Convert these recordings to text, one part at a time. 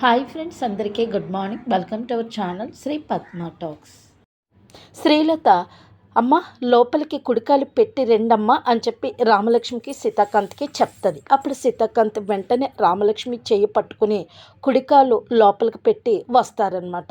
Hi friends అందరికీ good morning welcome to our channel Sri Padma talks Srilatha అమ్మ లోపలికి కుడికాలు పెట్టి రెండమ్మ అని చెప్పి రామలక్ష్మికి సీతాకాంత్కి చెప్తుంది. అప్పుడు సీతాకాంత్ వెంటనే రామలక్ష్మి చేయి పట్టుకుని కుడికాలు లోపలికి పెట్టి వస్తారనమాట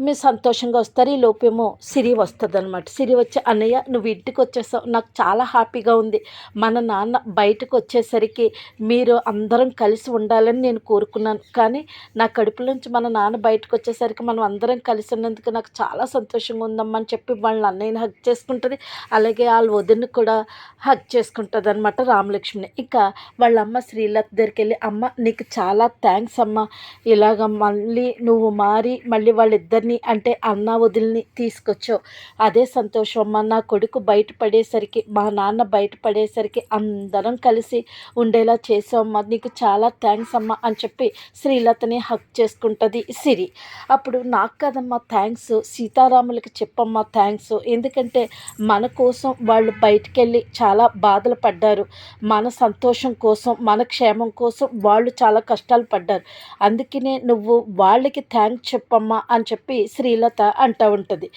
మీరు సంతోషంగా వస్తారు ఈ లోపేమో సిరి వస్తుంది అనమాట సిరి వచ్చి అన్నయ్య నువ్వు ఇంటికి వచ్చేసావు. నాకు చాలా హ్యాపీగా ఉంది. మన నాన్న బయటకు వచ్చేసరికి మీరు అందరం కలిసి ఉండాలని నేను కోరుకున్నాను. కానీ నా కడుపులోంచి మన నాన్న బయటకు వచ్చేసరికి మనం అందరం కలిసి ఉన్నందుకు నాకు చాలా సంతోషంగా ఉందమ్మా అని చెప్పి వాళ్ళ అన్నయ్యని హక్ చేసుకుంటుంది. అలాగే వాళ్ళ వదిన కూడా హక్ చేసుకుంటుంది అనమాట రామలక్ష్మిని. ఇంకా వాళ్ళ అమ్మ శ్రీలత దగ్గరికి వెళ్ళి అమ్మ నీకు చాలా థ్యాంక్స్ అమ్మ. ఇలాగ మళ్ళీ నువ్వు మారి మళ్ళీ వాళ్ళిద్దరిని అంటే అన్న వదిలిని తీసుకొచ్చావు. అదే సంతోషం. అమ్మ నా కొడుకు బయటపడేసరికి మా నాన్న బయటపడేసరికి అందరం కలిసి ఉండేలా చేసావమ్మా నీకు చాలా థ్యాంక్స్ అమ్మా అని చెప్పి శ్రీలతని హక్ చేసుకుంటుంది సిరి. అప్పుడు నాకు కదమ్మా థ్యాంక్స్. సీతారాములకి చెప్పమ్మా థ్యాంక్స్. ఎందుకంటే మన కోసం వాళ్ళు బయటకెళ్ళి చాలా బాధలు పడ్డారు. మన సంతోషం కోసం మన క్షేమం కోసం వాళ్ళు చాలా కష్టాలు పడ్డారు. అందుకనే నువ్వు వాళ్ళకి థ్యాంక్స్ చెప్పమ్మా అని చెప్పి చెప్పి శ్రీలత అంటూ ఉంటుంది.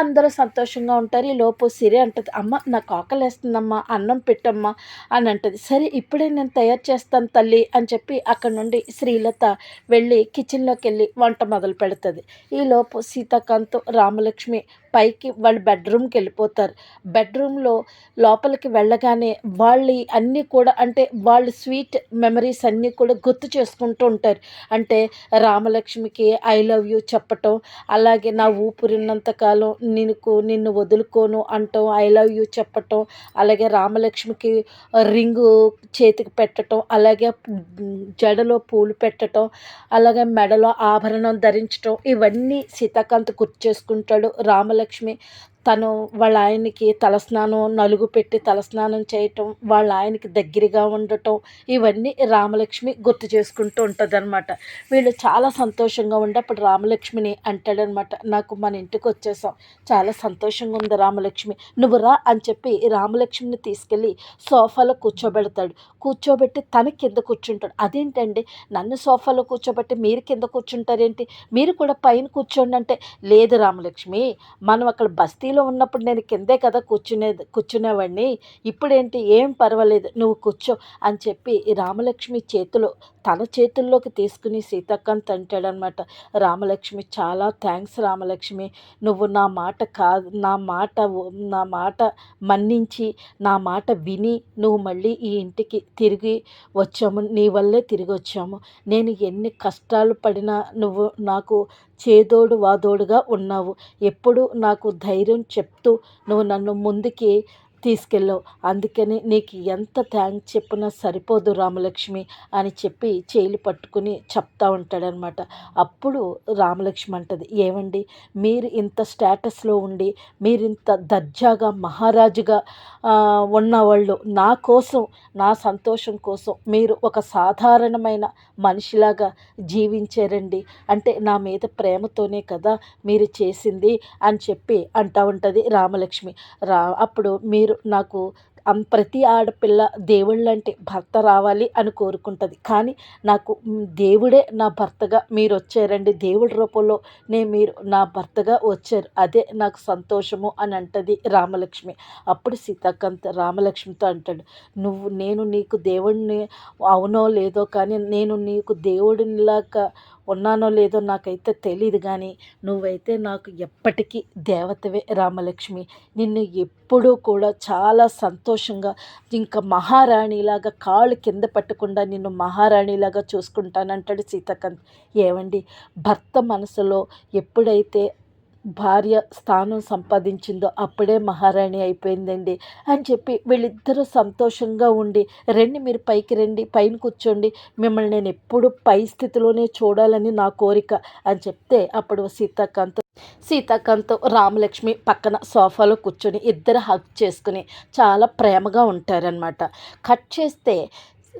అందరూ సంతోషంగా ఉంటారు. ఈ లోపు సిరి అంటుంది అమ్మ నాకు ఆకలేస్తుందమ్మా అన్నం పెట్టమ్మా అని అంటుంది. సరే ఇప్పుడే నేను తయారు చేస్తాను తల్లి అని చెప్పి అక్కడ నుండి శ్రీలత వెళ్ళి కిచెన్లోకి వెళ్ళి వంట మొదలు పెడుతుంది. ఈ లోపు సీతాకాంత్ రామలక్ష్మి పైకి వాళ్ళు బెడ్రూమ్కి వెళ్ళిపోతారు. బెడ్రూమ్లో లోపలికి వెళ్ళగానే వాళ్ళు అన్నీ కూడా అంటే వాళ్ళు స్వీట్ మెమరీస్ అన్నీ కూడా గుర్తు చేసుకుంటూ ఉంటారు. అంటే రామలక్ష్మికి ఐ లవ్ యూ చెప్పటం అలాగే నా ఊపిరినంతకాలం నీకు నిన్ను వదులుకోను అంటాం ఐ లవ్ యూ చెప్పటం అలాగే రామలక్ష్మికి రింగు చేతికి పెట్టడం అలాగే జడలో పూలు పెట్టడం అలాగే మెడలో ఆభరణం ధరించడం ఇవన్నీ సీతాకాంత్ గుర్తు చేసుకుంటాడు రామలక్ష్మి. తను వాళ్ళ ఆయనకి తలస్నానం నలుగు పెట్టి తలస్నానం చేయటం వాళ్ళ ఆయనకి దగ్గరగా ఉండటం ఇవన్నీ రామలక్ష్మి గుర్తు చేసుకుంటూ ఉంటుంది అనమాట వీళ్ళు చాలా సంతోషంగా ఉండి అప్పుడు రామలక్ష్మిని అంటాడనమాట నాకు మన ఇంటికి వచ్చేసాం చాలా సంతోషంగా ఉంది రామలక్ష్మి. నువ్వు రా అని చెప్పి రామలక్ష్మిని తీసుకెళ్ళి సోఫాలో కూర్చోబెడతాడు. కూర్చోబెట్టి తన కింద కూర్చుంటాడు. అదేంటండి? నన్ను సోఫాలో కూర్చోబెట్టి మీరు కింద కూర్చుంటారేంటి? మీరు కూడా పైన కూర్చోండి అంటే లేదు రామలక్ష్మి. మనం అక్కడ బస్తీ బస్తీలో ఉన్నప్పుడు నేను కిందే కదా కూర్చునేది కూర్చునేవాడిని. ఇప్పుడేంటి? ఏం పర్వాలేదు. నువ్వు కూర్చో అని చెప్పి రామలక్ష్మి చేతిలో తన చేతుల్లోకి తీసుకుని సీతక్కని తంటాడనమాట రామలక్ష్మి చాలా థ్యాంక్స్ రామలక్ష్మి. నువ్వు నా మాట కాదు నా మాట నా మాట మన్నించి నా మాట విని నువ్వు మళ్ళీ ఈ ఇంటికి తిరిగి వచ్చాము నీ వల్లే తిరిగి వచ్చాము. నేను ఎన్ని కష్టాలు పడినా నువ్వు నాకు చేదోడు వాదోడుగా ఉన్నావు. ఎప్పుడు నాకు ధైర్యం చెప్తూ నువ్వు నన్ను ముందుకి తీసుకెళ్ళావు. అందుకని నీకు ఎంత థ్యాంక్స్ చెప్పినా సరిపోదు రామలక్ష్మి అని చెప్పి చేయిలు పట్టుకుని చెప్తా ఉంటాడనమాట అప్పుడు రామలక్ష్మి అంటది ఏమండి మీరు ఇంత స్టేటస్లో ఉండి మీరు ఇంత దర్జాగా మహారాజుగా ఉన్నవాళ్ళు. నా కోసం నా సంతోషం కోసం మీరు ఒక సాధారణమైన మనిషిలాగా జీవించారండి. అంటే నా మీద ప్రేమతోనే కదా మీరు చేసింది అని చెప్పి అంటా ఉంటుంది రామలక్ష్మి. రా అప్పుడు మీరు నాకు ప్రతి ఆడపిల్ల దేవుళ్ళంటే భర్త రావాలి అని కోరుకుంటుంది. కానీ నాకు దేవుడే నా భర్తగా మీరు వచ్చారండి దేవుడి రూపంలో నేను మీరు నా భర్తగా వచ్చారు. అదే నాకు సంతోషము అని అంటది రామలక్ష్మి. అప్పుడు సీతాకాంత్ రామలక్ష్మితో అంటాడు నువ్వు నేను నీకు దేవుడిని అవునో లేదో కానీ నేను నీకు దేవుడినిలాగా ఉన్నానో లేదో నాకైతే తెలియదు కానీ నువ్వైతే నాకు ఎప్పటికీ దేవతవే రామలక్ష్మి. నిన్ను ఎప్పుడూ కూడా చాలా సంతోషంగా ఇంకా మహారాణిలాగా కాళ్ళు కింద పట్టకుండా నిన్ను మహారాణిలాగా చూసుకుంటానంటాడు సీతాకాంత్. ఏమండి భర్త మనసులో ఎప్పుడైతే భార్య స్థానం సంపాదించిందో అప్పుడే మహారాణి అయిపోయిందండి అని చెప్పి వీళ్ళిద్దరూ సంతోషంగా ఉండి రండి మీరు పైకి రండి పైన కూర్చోండి మిమ్మల్ని నేను ఎప్పుడు పై స్థితిలోనే చూడాలని నా కోరిక అని చెప్తే అప్పుడు సీతాకాంత్ సీతాకాంత్ రామలక్ష్మి పక్కన సోఫాలో కూర్చొని ఇద్దరు హక్ చేసుకుని చాలా ప్రేమగా ఉంటారనమాట కట్ చేస్తే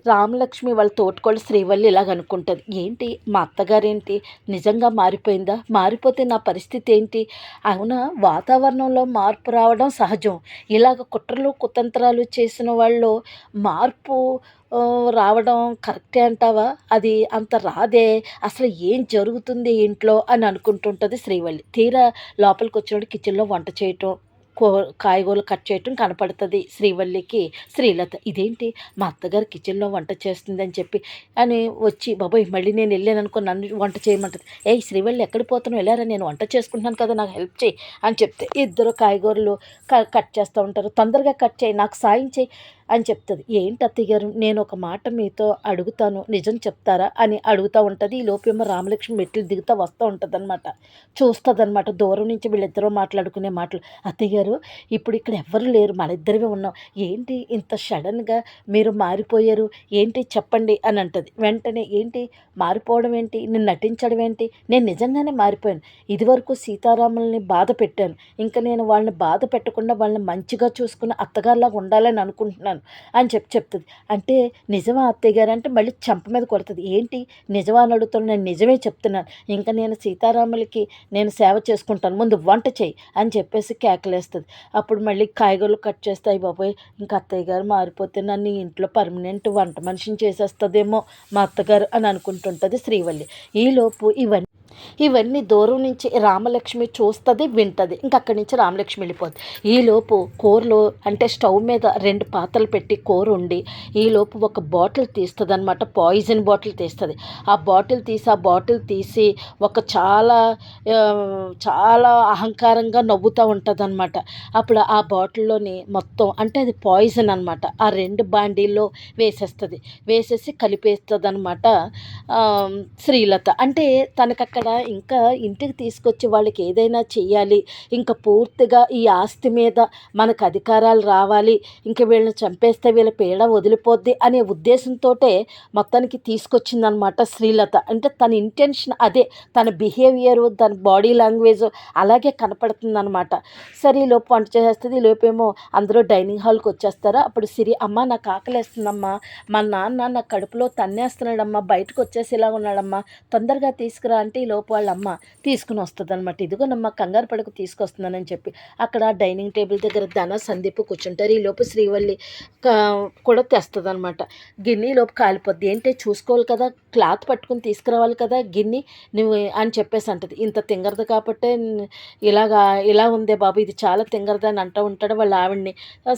రామలక్ష్మి వాళ్ళ తోటకోళ్ళు శ్రీవల్లి ఇలాగ అనుకుంటుంది. ఏంటి? మా అత్తగారేంటి? నిజంగా మారిపోయిందా? మారిపోతే నా పరిస్థితి ఏంటి? అవునా? వాతావరణంలో మార్పు రావడం సహజం. ఇలాగ కుట్రలు కుతంత్రాలు చేసిన వాళ్ళు మార్పు రావడం కరెక్టే అంటావా? అది అంత రాదే. అసలు ఏం జరుగుతుంది ఇంట్లో? అని అనుకుంటుంటుంది శ్రీవల్లి. తీరా లోపలికి వచ్చినప్పుడు కిచెన్లో వంట చేయటం కూ కాయగూరలు కట్ చేయటం కనపడుతుంది. శ్రీవల్లికి శ్రీలత ఇదేంటి? మా అత్తగారు కిచెన్లో వంట చేస్తుందని చెప్పి అని వచ్చి బాబోయ్ మళ్ళీ నేను వెళ్ళాను అనుకో నన్ను వంట చేయమంటుంది. ఏ శ్రీవల్లి ఎక్కడ పోతున్నావు? వెళ్ళారా? నేను వంట చేసుకుంటున్నాను కదా నాకు హెల్ప్ చేయి. అని చెప్తే ఇద్దరు కాయగూరలు క- కట్ చేస్తూ ఉంటారు. తొందరగా కట్ చేయి నాకు సాయం చేయి. అని చెప్తుంది. ఏంటి అత్తయ్య గారు? నేను ఒక మాట మీతో అడుగుతాను. నిజం చెప్తారా? అని అడుగుతూ ఉంటుంది. ఈ లోపేమో రామలక్ష్మి మెట్లు దిగుతూ వస్తూ ఉంటుంది అనమాట చూస్తుందన్నమాట. దూరం నుంచి వీళ్ళిద్దరూ మాట్లాడుకునే మాటలు. అత్తయ్య గారు ఇప్పుడు ఇక్కడ ఎవ్వరు లేరు. మన ఇద్దరమే ఉన్నాం. ఏంటి ఇంత సడన్గా మీరు మారిపోయారు? ఏంటి చెప్పండి అని అంటది. వెంటనే ఏంటి? మారిపోవడం ఏంటి? నేను నటించడం ఏంటి? నేను నిజంగానే మారిపోయాను. ఇదివరకు సీతారాముల్ని బాధ పెట్టాను. ఇంకా నేను వాళ్ళని బాధ పెట్టకుండా వాళ్ళని మంచిగా చూసుకుని అత్తగారిలాగా ఉండాలని అనుకుంటున్నాను. అని చెప్పి చెప్తుంది. అంటే నిజమా అత్తయ్య గారు అంటే మళ్ళీ చెంప మీద కొడుతుంది. ఏంటి? నిజమా అని అడుగుతాను నేను నిజమే చెప్తున్నాను. ఇంకా నేను సీతారాములకి నేను సేవ చేసుకుంటాను. ముందు వంట చేయి అని చెప్పేసి కేకలేస్తుంది. అప్పుడు మళ్ళీ కాయగూరలు కట్ చేస్తాయి బాబోయ్. ఇంకా అత్తయ్య గారు మారిపోతే నన్ను ఇంట్లో పర్మనెంట్ వంట మనిషిని చేసేస్తుందేమో మా అత్తగారు అని అనుకుంటుంటుంది శ్రీవల్లి. ఈలోపు ఇవన్నీ ఇవన్నీ దూరం నుంచి రామలక్ష్మి చూస్తుంది వింటది. ఇంకా అక్కడి నుంచి రామలక్ష్మి వెళ్ళిపోద్ది. ఈలోపు కూరలో అంటే స్టవ్ మీద రెండు పాత్రలు పెట్టి కూర ఉండి ఈలోపు ఒక బాటిల్ తీస్తుంది అనమాట పాయిజన్ బాటిల్ తీస్తుంది. ఆ బాటిల్ తీసి ఆ బాటిల్ తీసి ఒక చాలా చాలా అహంకారంగా నవ్వుతూ ఉంటుంది అనమాట అప్పుడు ఆ బాటిల్లోని మొత్తం అంటే అది పాయిజన్ అనమాట ఆ రెండు బాండీల్లో వేసేస్తుంది. వేసేసి కలిపేస్తుంది అనమాట శ్రీలత. అంటే తనకు అక్కడ ఇంకా ఇంటికి తీసుకొచ్చి వాళ్ళకి ఏదైనా చెయ్యాలి. ఇంకా పూర్తిగా ఈ ఆస్తి మీద మనకు అధికారాలు రావాలి. ఇంక వీళ్ళని చంపేస్తే వీళ్ళ పీడ వదిలిపోద్ది అనే ఉద్దేశంతో మొత్తానికి తీసుకొచ్చిందనమాట శ్రీలత. అంటే తన ఇంటెన్షన్ అదే. తన బిహేవియర్ తన బాడీ లాంగ్వేజ్ అలాగే కనపడుతుంది అనమాట సరే ఈ లోపు వంట చేసేస్తుంది. లోపేమో అందరూ డైనింగ్ హాల్కి వచ్చేస్తారా? అప్పుడు సిరి అమ్మ నాకు ఆకలేస్తుందమ్మా మా నాన్న నా కడుపులో తన్నేస్తున్నాడమ్మా. బయటకు వచ్చేసి ఇలా ఉన్నాడమ్మా. తొందరగా తీసుకురా అంటే ఈ లోపు వాళ్ళ అమ్మ తీసుకుని వస్తుంది అనమాట ఇదిగోనమ్మ కంగారు పడకు తీసుకొస్తున్నానని చెప్పి అక్కడ డైనింగ్ టేబుల్ దగ్గర ధన సందీప్ కూర్చుంటారు. ఈ లోపు శ్రీవల్లి కూడా తెస్తుంది అనమాట గిన్నె లోపు కాలిపోద్ది. ఏంటి చూసుకోవాలి కదా క్లాత్ పట్టుకుని తీసుకురావాలి కదా గిన్నె నువ్వు అని చెప్పేసి అంటది. ఇంత తింగరదు కాబట్టి ఇలాగా ఇలా ఉందే బాబు ఇది చాలా తింగరదని అంటూ ఉంటాడు వాళ్ళ ఆవిడ్ని.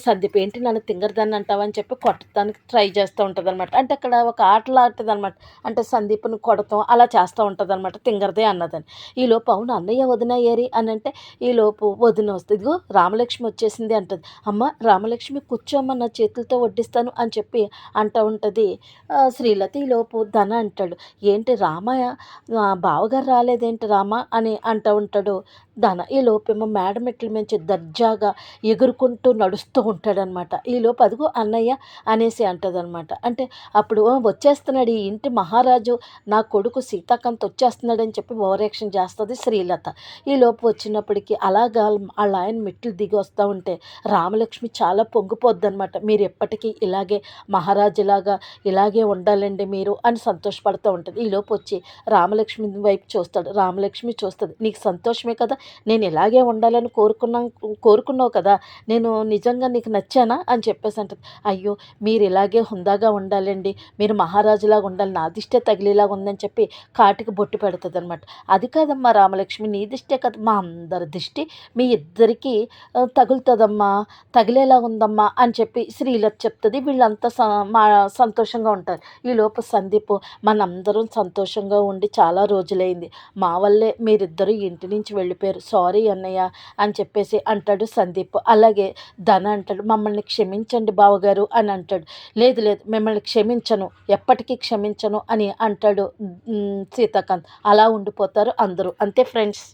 సందీప్ ఏంటి నన్ను తింగరదాన్ని అంటావని చెప్పి కొట్టడానికి ట్రై చేస్తూ ఉంటుంది అనమాట అంటే అక్కడ ఒక ఆటలు ఆడుతుంది అనమాట అంటే సందీప్ను కొడతాం అలా చేస్తూ ఉంటుంది అనమాట తింగరదే అన్నదని. ఈలోపు అవును అన్నయ్య వదిన ఏరి అని అంటే ఈలోపు వదిన వస్తుంది ఇదిగో రామలక్ష్మి వచ్చేసింది అంటుంది. అమ్మ రామలక్ష్మి కూర్చోమ్మ నా చేతులతో వడ్డిస్తాను అని చెప్పి అంట ఉంటుంది. శ్రీలతి శ్రీలత ఈ లోపు ధన అంటాడు. ఏంటి రామయ్య బావగారు రాలేదేంటి రామ అని అంట ఉంటాడు. ధన ఈ లోపేమో మేడ మెట్ల నుంచి దర్జాగా ఎగురుకుంటూ నడుస్తూ ఉంటాడనమాట. ఈ లోపు అదిగో అన్నయ్య అనేసి అంటదనమాట. అంటే అప్పుడు వచ్చేస్తున్నాడు ఈ ఇంటి మహారాజు. నా కొడుకు సీతాకాంత్ వచ్చేస్తున్నాడని చెప్పి ఓవరాక్షన్ చేస్తుంది శ్రీలత. ఈ లోపు వచ్చినప్పటికీ అలాగా వాళ్ళ ఆయన మెట్లు దిగి వస్తూ ఉంటే రామలక్ష్మి చాలా పొంగిపోద్ది అనమాట మీరు ఎప్పటికీ ఇలాగే మహారాజులాగా ఇలాగే ఉండాలండి మీరు అని సంతోషపడుతూ ఉంటుంది. ఈ లోపు వచ్చి రామలక్ష్మి వైపు చూస్తాడు. రామలక్ష్మి చూస్తుంది నీకు సంతోషమే కదా? నేను ఇలాగే ఉండాలని కోరుకున్నాం కోరుకున్నావు కదా? నేను నిజంగా నీకు నచ్చానా? అని చెప్పేసి అంటది. అయ్యో మీరు ఇలాగే హుందాగా ఉండాలండి. మీరు మహారాజులాగా ఉండాలి. నా దిష్టే తగిలేలాగా ఉందని చెప్పి కాటికి బొట్టు పెడుతుంది. అనమాట అది కాదమ్మా రామలక్ష్మి నీ దిష్టే కదా. మా అందరి దిష్టి మీ ఇద్దరికి తగులుతుందమ్మా తగిలేలా ఉందమ్మా అని చెప్పి శ్రీలత చెప్తుంది. వీళ్ళంతా స- మా సంతోషంగా ఉంటారు. ఈలోపు లోపు సందీప్ మనందరం సంతోషంగా ఉండి చాలా రోజులైంది. మా వల్లే మీరిద్దరూ ఇంటి నుంచి వెళ్ళిపోయారు. సారీ అన్నయ్య అని చెప్పేసి అంటాడు సందీప్. అలాగే ధన అంటాడు మమ్మల్ని క్షమించండి బావగారు అని అంటాడు. లేదు లేదు మిమ్మల్ని క్షమించను ఎప్పటికీ క్షమించను అని అంటాడు సీతాకాంత్. అలా అలా ఉండిపోతారు అందరూ. అంతే ఫ్రెండ్స్?